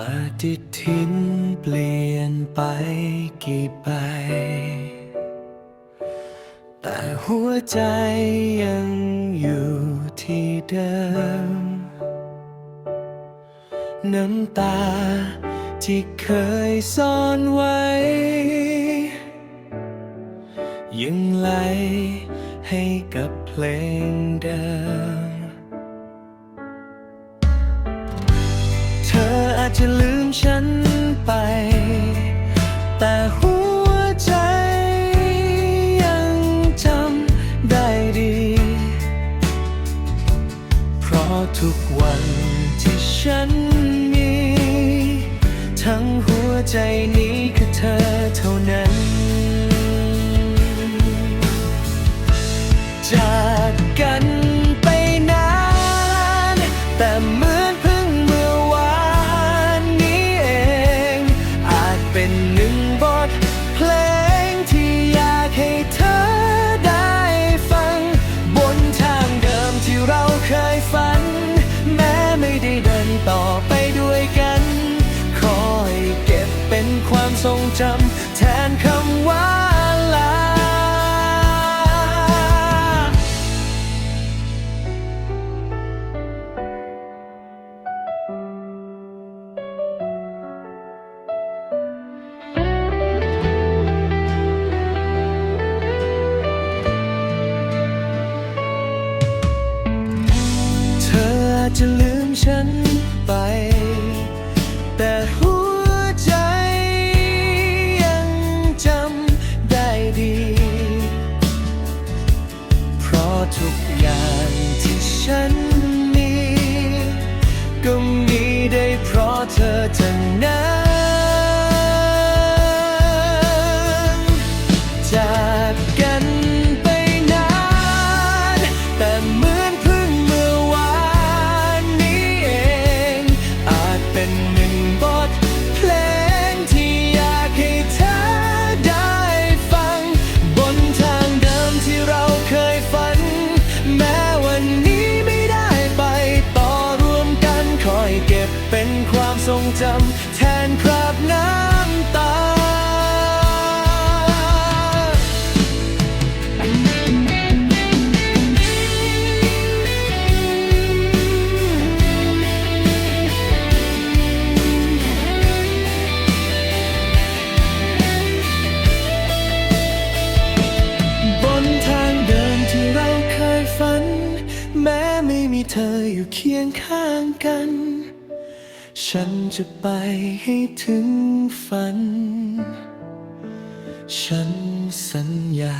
ปฏิทินเปลี่ยนไปกี่ใบแต่หัวใจยังอยู่ที่เดิม น้ำตาที่เคยซ่อนไว้ ยังไหลให้กับเพลงเดิม จะลืมฉันไป แต่หัวใจยังจำได้ดี เพราะทุกวันที่ฉันมี ทั้งหัวใจนี้คือเธอเท่านั้น จาก ทรงจำแทนคำว่าลา เธออาจจะลืมฉันไป ก็มีได้เพราะเธอเท่านั้น แทนคราบน้ำตา บนทางเดินที่เราเคยฝัน แม้ไม่มีเธออยู่เคียงข้างกัน ฉันจะไปให้ถึงฝัน ฉันสัญญา